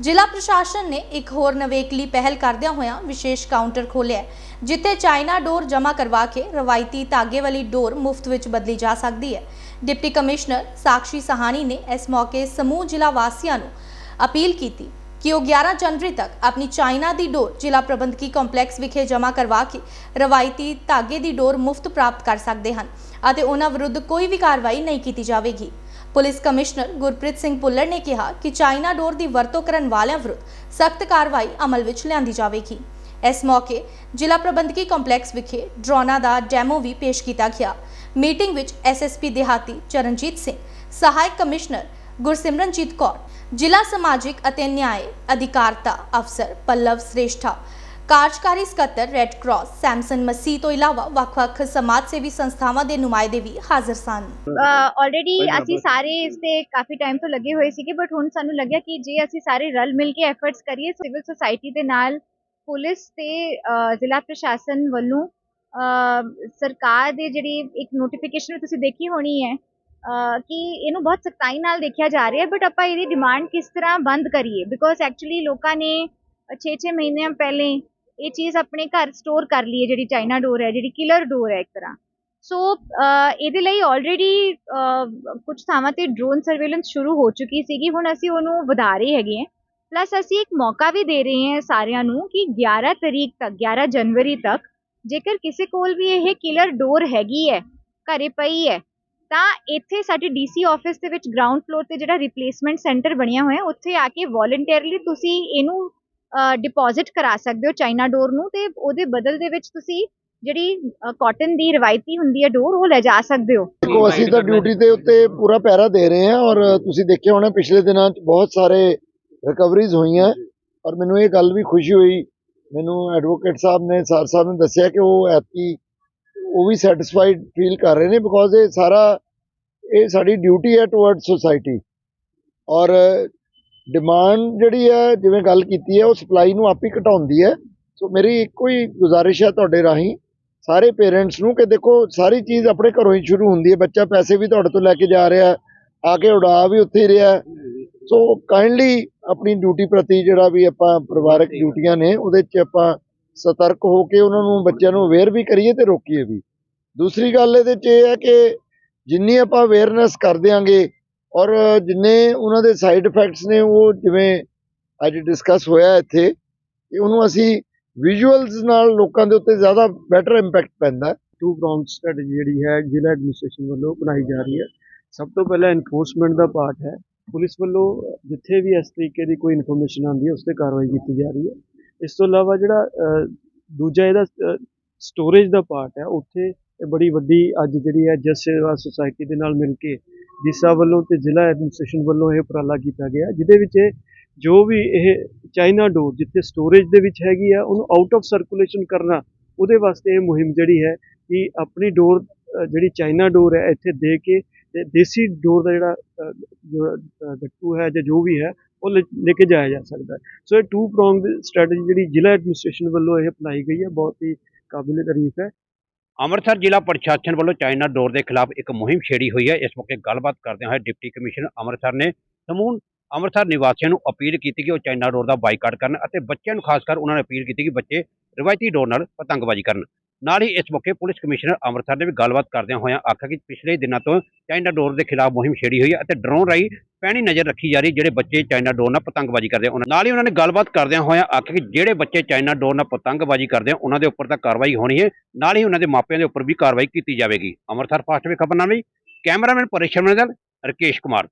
ਜ਼ਿਲ੍ਹਾ ਪ੍ਰਸ਼ਾਸਨ ਨੇ ਇੱਕ ਹੋਰ ਨਵੇਕਲੀ ਪਹਿਲ ਕਰਦਿਆਂ ਹੋਇਆਂ ਵਿਸ਼ੇਸ਼ ਕਾਊਂਟਰ ਖੋਲ੍ਹਿਆ ਜਿੱਥੇ ਚਾਈਨਾ ਡੋਰ ਜਮ੍ਹਾਂ ਕਰਵਾ ਕੇ ਰਵਾਇਤੀ ਧਾਗੇ ਵਾਲੀ ਡੋਰ ਮੁਫਤ ਵਿੱਚ ਬਦਲੀ ਜਾ ਸਕਦੀ ਹੈ। ਡਿਪਟੀ ਕਮਿਸ਼ਨਰ ਸਾਕਸ਼ੀ ਸਹਾਨੀ ਨੇ ਇਸ ਮੌਕੇ ਸਮੂਹ ਜ਼ਿਲ੍ਹਾ ਵਾਸੀਆਂ ਨੂੰ ਅਪੀਲ ਕੀਤੀ ਕਿ ਉਹ 11 ਜਨਵਰੀ ਤੱਕ ਆਪਣੀ ਚਾਈਨਾ ਦੀ ਡੋਰ ਜ਼ਿਲ੍ਹਾ ਪ੍ਰਬੰਧਕੀ ਕੰਪਲੈਕਸ ਵਿਖੇ ਜਮ੍ਹਾਂ ਕਰਵਾ ਕੇ ਰਵਾਇਤੀ ਧਾਗੇ ਦੀ ਡੋਰ ਮੁਫਤ ਪ੍ਰਾਪਤ ਕਰ ਸਕਦੇ ਹਨ ਅਤੇ ਉਹਨਾਂ ਵਿਰੁੱਧ ਕੋਈ ਵੀ ਕਾਰਵਾਈ ਨਹੀਂ ਕੀਤੀ ਜਾਵੇਗੀ। ਪੁਲਿਸ ਕਮਿਸ਼ਨਰ ਗੁਰਪ੍ਰੀਤ ਸਿੰਘ ਭੁੱਲਰ ਨੇ ਕਿਹਾ ਕਿ ਚਾਈਨਾ ਡੋਰ ਦੀ ਵਰਤੋਂ ਕਰਨ ਵਾਲਿਆਂ ਵਿਰੁੱਧ ਸਖਤ ਕਾਰਵਾਈ ਅਮਲ ਵਿੱਚ ਲਿਆਂਦੀ ਜਾਵੇਗੀ। ਇਸ ਮੌਕੇ ਜ਼ਿਲ੍ਹਾ ਪ੍ਰਬੰਧਕੀ ਕੰਪਲੈਕਸ ਵਿਖੇ ਡਰੋਨਾਂ ਦਾ ਡੈਮੋ ਵੀ ਪੇਸ਼ ਕੀਤਾ ਗਿਆ। ਮੀਟਿੰਗ ਵਿੱਚ ਐਸਐਸਪੀ ਦਿਹਾਤੀ ਚਰਨਜੀਤ ਸਿੰਘ, ਸਹਾਇਕ ਕਮਿਸ਼ਨਰ ਗੁਰਸਿਮਰਨਜੀਤ ਕੌਰ, ਜ਼ਿਲ੍ਹਾ ਸਮਾਜਿਕ ਅਤੇ ਨਿਆਂ ਅਧਿਕਾਰਤਾ ਅਫਸਰ ਪੱਲਵ ਸ੍ਰੇਸ਼ਠਾ ਕਾਰਜਕਾਰੀ ਸਕੱਤਰ ਰੈੱਡ ਕਰਾਸ ਸੈਮਸਨ ਮਸੀਹ ਤੋਂ ਇਲਾਵਾ ਵੱਖ-ਵੱਖ ਸਮਾਜ ਸੇਵੀ ਸੰਸਥਾਵਾਂ ਦੇ ਨੁਮਾਇੰਦੇ ਵੀ ਹਾਜ਼ਰ ਸਨ। ਆਲਰੇਡੀ ਅਸੀਂ ਸਾਰੇ ਇਸ ਤੇ ਕਾਫੀ ਟਾਈਮ ਤੋਂ ਲੱਗੇ ਹੋਏ ਸੀਗੇ ਬਟ ਹੁਣ ਸਾਨੂੰ ਲੱਗਿਆ ਕਿ ਜੇ ਅਸੀਂ ਸਾਰੇ ਰਲ ਮਿਲ ਕੇ ਐਫਰਟਸ ਕਰੀਏ ਸਿਵਲ ਸੁਸਾਇਟੀ ਦੇ ਨਾਲ ਪੁਲਿਸ ਤੇ ਜ਼ਿਲ੍ਹਾ ਪ੍ਰਸ਼ਾਸਨ ਵੱਲੋਂ ਸਰਕਾਰ ਦੇ ਜਿਹੜੀ ਇੱਕ ਨੋਟੀਫਿਕੇਸ਼ਨ ਤੁਸੀਂ ਦੇਖੀ ਹੋਣੀ ਹੈ ਕਿ ਇਹਨੂੰ ਬਹੁਤ ਸਖਤਾਈ ਨਾਲ ਦੇਖਿਆ ਜਾ ਰਿਹਾ ਹੈ ਬਟ ਆਪਾਂ ਇਹਦੀ ਡਿਮਾਂਡ ਕਿਸ ਤਰ੍ਹਾਂ ਬੰਦ ਕਰੀਏ? ਬਿਕੋਜ਼ ਐਕਚੁਅਲੀ ਲੋਕਾਂ ਨੇ 6-6 ਮਹੀਨਿਆਂ ਪਹਿਲੇ ਇਹ ਚੀਜ਼ ਆਪਣੇ ਘਰ ਸਟੋਰ ਕਰ ਲਈਏ, ਜਿਹੜੀ ਚਾਈਨਾ ਡੋਰ ਹੈ, ਜਿਹੜੀ ਕਿਲਰ ਡੋਰ ਹੈ ਇੱਕ ਤਰ੍ਹਾਂ। ਸੋ ਇਹਦੇ ਲਈ ਆਲਰੇਡੀ ਕੁਝ ਥਾਵਾਂ ਤੇ ਡਰੋਨ ਸਰਵੇਲੈਂਸ ਸ਼ੁਰੂ ਹੋ ਚੁੱਕੀ ਸੀਗੀ। ਹੁਣ ਅਸੀਂ ਉਹਨੂੰ ਵਧਾ ਰਹੇ ਹੈਗੇ ਹਾਂ। ਪਲੱਸ ਅਸੀਂ ਇੱਕ ਮੌਕਾ ਵੀ ਦੇ ਰਹੇ ਹਾਂ ਸਾਰਿਆਂ ਨੂੰ ਕਿ 11 ਤਰੀਕ ਤੱਕ 11 ਜਨਵਰੀ ਤੱਕ ਜੇਕਰ ਕਿਸੇ ਕੋਲ ਵੀ ਇਹ ਕਿਲਰ ਡੋਰ ਹੈਗੀ ਹੈ, ਘਰੇ ਪਈ ਹੈ, ਤਾਂ ਇੱਥੇ ਸਾਡੇ ਡੀਸੀ ਆਫਿਸ ਦੇ ਵਿੱਚ ਗਰਾਊਂਡ ਫਲੋਰ ਤੇ ਜਿਹੜਾ ਰਿਪਲੇਸਮੈਂਟ ਸੈਂਟਰ ਬਣਿਆ ਹੋਇਆ, ਉੱਥੇ ਆ ਕੇ ਵੋਲੰਟੀਅਰਲੀ ਤੁਸੀਂ ਇਹਨੂੰ ਡਿਪੋਜ਼ਿਟ ਕਰਾ ਸਕਦੇ ਹੋ ਚਾਈਨਾ ਡੋਰ ਨੂੰ ਤੇ ਉਹਦੇ ਬਦਲ ਦੇ ਵਿੱਚ ਤੁਸੀਂ ਜਿਹੜੀ ਕਾਟਨ ਦੀ ਰਵਾਇਤੀ ਹੁੰਦੀ ਹੈ ਡੋਰ ਉਹ ਲੈ ਜਾ ਸਕਦੇ ਹੋ। ਦੇਖੋ ਅਸੀਂ ਤਾਂ ਡਿਊਟੀ ਦੇ ਉੱਤੇ ਪੂਰਾ ਪਹਿਰਾ ਦੇ ਰਹੇ ਹਾਂ ਔਰ ਤੁਸੀਂ ਦੇਖਿਆ ਹੋਣਾ ਪਿਛਲੇ ਦਿਨਾਂ 'ਚ ਬਹੁਤ ਸਾਰੇ ਰਿਕਵਰੀਜ਼ ਹੋਈਆਂ। ਔਰ ਮੈਨੂੰ ਇਹ ਗੱਲ ਵੀ ਖੁਸ਼ੀ ਹੋਈ। ਮੈਨੂੰ ਐਡਵੋਕੇਟ ਸਾਹਿਬ ਨੇ ਸਰ ਸਾਹਿਬ ਨੇ ਦੱਸਿਆ ਕਿ ਉਹ ਐਤਕੀ ਉਹ ਵੀ ਸੈਟੀਸਫਾਈਡ ਫੀਲ ਕਰ ਰਹੇ ਨੇ ਬਿਕੋਜ਼ ਇਹ ਸਾਰਾ ਇਹ ਸਾਡੀ ਡਿਊਟੀ ਹੈ ਟੁਵਰਡ ਸੋਸਾਇਟੀ ਔਰ ਡਿਮਾਂਡ ਜਿਹੜੀ ਹੈ ਜਿਵੇਂ ਗੱਲ ਕੀਤੀ ਹੈ ਉਹ ਸਪਲਾਈ ਨੂੰ ਆਪ ਹੀ ਘਟਾਉਂਦੀ ਹੈ। ਸੋ ਮੇਰੀ ਇੱਕੋ ਹੀ ਗੁਜ਼ਾਰਿਸ਼ ਹੈ ਤੁਹਾਡੇ ਰਾਹੀਂ। ਸਾਰੇ ਪੇਰੈਂਟਸ ਨੂੰ ਕਿ ਦੇਖੋ ਸਾਰੀ ਚੀਜ਼ ਆਪਣੇ ਘਰੋਂ ਹੀ ਸ਼ੁਰੂ ਹੁੰਦੀ ਹੈ। ਬੱਚਾ ਪੈਸੇ ਵੀ ਤੁਹਾਡੇ ਤੋਂ ਲੈ ਕੇ ਜਾ ਰਿਹਾ ਆ ਕੇ ਉਡਾ ਵੀ ਉੱਥੇ ਹੀ ਰਿਹਾ ਸੋ ਕਾਈਂਡਲੀ ਆਪਣੀ ਡਿਊਟੀ ਪ੍ਰਤੀ ਜਿਹੜਾ ਵੀ ਆਪਾਂ ਪਰਿਵਾਰਕ ਡਿਊਟੀਆਂ ਨੇ ਉਹਦੇ 'ਚ ਆਪਾਂ ਸਤਰਕ ਹੋ ਕੇ ਉਹਨਾਂ ਨੂੰ ਬੱਚਿਆਂ ਨੂੰ ਅਵੇਅਰ ਵੀ ਕਰੀਏ ਤੇ ਰੋਕੀਏ ਵੀ। ਦੂਸਰੀ ਗੱਲ ਇਹਦੇ 'ਚ ਇਹ ਹੈ ਕਿ ਜਿੰਨੀ ਆਪਾਂ ਅਵੇਅਰਨੈਸ ਕਰ ਦਿਆਂਗੇ ਔਰ ਜਿੰਨੇ ਉਹਨਾਂ ਦੇ ਸਾਈਡ ਇਫੈਕਟਸ ਨੇ, ਉਹ ਜਿਵੇਂ ਅੱਜ ਡਿਸਕਸ ਹੋਇਆ ਇੱਥੇ, ਕਿ ਉਹਨੂੰ ਅਸੀਂ ਵਿਜ਼ੂਅਲਸ ਨਾਲ ਲੋਕਾਂ ਦੇ ਉੱਤੇ ਜ਼ਿਆਦਾ ਬੈਟਰ ਇੰਪੈਕਟ ਪੈਂਦਾ। ਟੂ ਪ੍ਰੋਂਗ ਸਟ੍ਰੈਟਜੀ ਜਿਹੜੀ ਹੈ, ਜ਼ਿਲ੍ਹਾ ਐਡਮਿਨਿਸਟ੍ਰੇਸ਼ਨ ਵੱਲੋਂ ਬਣਾਈ ਜਾ ਰਹੀ ਹੈ। ਸਭ ਤੋਂ ਪਹਿਲਾਂ ਇਨਫੋਰਸਮੈਂਟ ਦਾ ਪਾਰਟ ਹੈ। ਪੁਲਿਸ ਵੱਲੋਂ ਜਿੱਥੇ ਵੀ ਇਸ ਤਰੀਕੇ ਦੀ ਕੋਈ ਇਨਫੋਰਮੇਸ਼ਨ ਆਉਂਦੀ ਹੈ, ਉਸ ਤੇ ਕਾਰਵਾਈ ਕੀਤੀ ਜਾ ਰਹੀ ਹੈ। ਇਸ ਤੋਂ ਇਲਾਵਾ ਜਿਹੜਾ ਦੂਜਾ ਇਹਦਾ ਸਟੋਰੇਜ ਦਾ ਪਾਰਟ ਹੈ, ਉੱਥੇ ਇਹ ਬੜੀ ਵੱਡੀ ਅੱਜ ਜਿਹੜੀ ਹੈ ਜਸ ਸੇਵਾ ਸੁਸਾਇਟੀ ਦੇ ਨਾਲ ਮਿਲ ਕੇ ਡੀਸਾ ਵੱਲੋਂ ਤੇ ਜ਼ਿਲ੍ਹਾ ਐਡਮਿਨਿਸਟ੍ਰੇਸ਼ਨ ਵੱਲੋਂ ਇਹ ਉਪਰਾਲਾ ਕੀਤਾ ਗਿਆ, ਜਿਹਦੇ ਵਿੱਚ ਇਹ ਜੋ ਵੀ ਇਹ ਚਾਈਨਾ ਡੋਰ ਜਿੱਥੇ ਸਟੋਰੇਜ ਦੇ ਵਿੱਚ ਹੈਗੀ ਆ, ਉਹਨੂੰ ਆਊਟ ਆਫ ਸਰਕੂਲੇਸ਼ਨ ਕਰਨਾ, ਉਹਦੇ ਵਾਸਤੇ ਇਹ ਮੁਹਿੰਮ ਜਿਹੜੀ ਹੈ ਕਿ ਆਪਣੀ ਡੋਰ ਜਿਹੜੀ ਚਾਈਨਾ ਡੋਰ ਹੈ, ਇੱਥੇ ਦੇ ਕੇ ਤੇ ਦੇਸੀ ਡੋਰ ਦਾ ਜਿਹੜਾ ਗੱਟੂ ਹੈ ਜਾਂ ਜੋ ਵੀ ਹੈ, ਉਹ ਲੈ ਕੇ ਜਾਇਆ ਜਾ ਸਕਦਾ ਸੋ ਇਹ ਟੂ ਪ੍ਰੋਂਗ ਸਟ੍ਰੈਟਜੀ ਜਿਹੜੀ ਜ਼ਿਲ੍ਹਾ ਐਡਮਿਨਿਸਟ੍ਰੇਸ਼ਨ ਵੱਲੋਂ ਇਹ ਅਪਣਾਈ ਗਈ ਹੈ, ਬਹੁਤ ਹੀ ਕਾਬਿਲ ਤਾਰੀਫ ਹੈ। ਅੰਮ੍ਰਿਤਸਰ ਜ਼ਿਲ੍ਹਾ ਪ੍ਰਸ਼ਾਸਨ ਵੱਲੋਂ ਚਾਈਨਾ ਡੋਰ ਦੇ ਖਿਲਾਫ ਇੱਕ ਮੁਹਿੰਮ ਛੇੜੀ ਹੋਈ ਹੈ। ਇਸ ਮੌਕੇ ਗੱਲਬਾਤ ਕਰਦਿਆਂ ਹੋਏ ਡਿਪਟੀ ਕਮਿਸ਼ਨਰ ਅੰਮ੍ਰਿਤਸਰ ਨੇ ਸਮੂਹ ਅੰਮ੍ਰਿਤਸਰ ਨਿਵਾਸੀਆਂ ਨੂੰ ਅਪੀਲ ਕੀਤੀ ਕਿ ਉਹ ਚਾਈਨਾ ਡੋਰ ਦਾ ਬਾਈਕਾਟ ਕਰਨ ਅਤੇ ਬੱਚਿਆਂ ਨੂੰ ਖਾਸ ਕਰ ਉਹਨਾਂ ਨੇ ਅਪੀਲ ਕੀਤੀ ਕਿ ਬੱਚੇ ਰਵਾਇਤੀ ਡੋਰ ਨਾਲ ਪਤੰਗਬਾਜ਼ੀ ਕਰਨ। ਨਾਲ ਹੀ ਇਸ ਮੌਕੇ ਪੁਲਿਸ ਕਮਿਸ਼ਨਰ ਅੰਮ੍ਰਿਤਸਰ ਨੇ ਵੀ ਗੱਲਬਾਤ ਕਰਦਿਆਂ ਹੋਇਆਂ ਆਖਿਆ ਕਿ ਪਿਛਲੇ ਦਿਨਾਂ ਤੋਂ ਚਾਈਨਾ ਡੋਰ ਦੇ ਖਿਲਾਫ ਮੁਹਿੰਮ ਛੇੜੀ ਹੋਈ ਹੈ ਅਤੇ ਡਰੋਨ ਰਾਹੀਂ ਪੈਣੀ ਨਜ਼ਰ ਰੱਖੀ ਜਾ ਰਹੀ ਜਿਹੜੇ ਬੱਚੇ ਚਾਈਨਾ ਡੋਰ ਨਾਲ ਪਤੰਗਬਾਜ਼ੀ ਕਰਦੇ ਉਹਨਾਂ ਨਾਲ ਹੀ ਉਹਨਾਂ ਨੇ ਗੱਲਬਾਤ ਕਰਦਿਆਂ ਹੋਇਆਂ ਆਖਿਆ ਕਿ ਜਿਹੜੇ ਬੱਚੇ ਚਾਈਨਾ ਡੋਰ ਨਾਲ ਪਤੰਗਬਾਜ਼ੀ ਕਰਦੇ ਆ, ਉਹਨਾਂ ਦੇ ਉੱਪਰ ਤਾਂ ਕਾਰਵਾਈ ਹੋਣੀ ਹੈ। ਨਾਲ ਹੀ ਉਹਨਾਂ ਦੇ ਮਾਪਿਆਂ ਦੇ ਉੱਪਰ ਵੀ ਕਾਰਵਾਈ ਕੀਤੀ ਜਾਵੇਗੀ। ਅੰਮ੍ਰਿਤਸਰ ਫਾਸਟ ਵੇ ਖਬਰਨਾਮੇ ਕੈਮਰਾਮੈਨ ਪਰੇਸ਼ਰ ਨਾਲ ਰਕੇਸ਼ ਕੁਮਾਰ।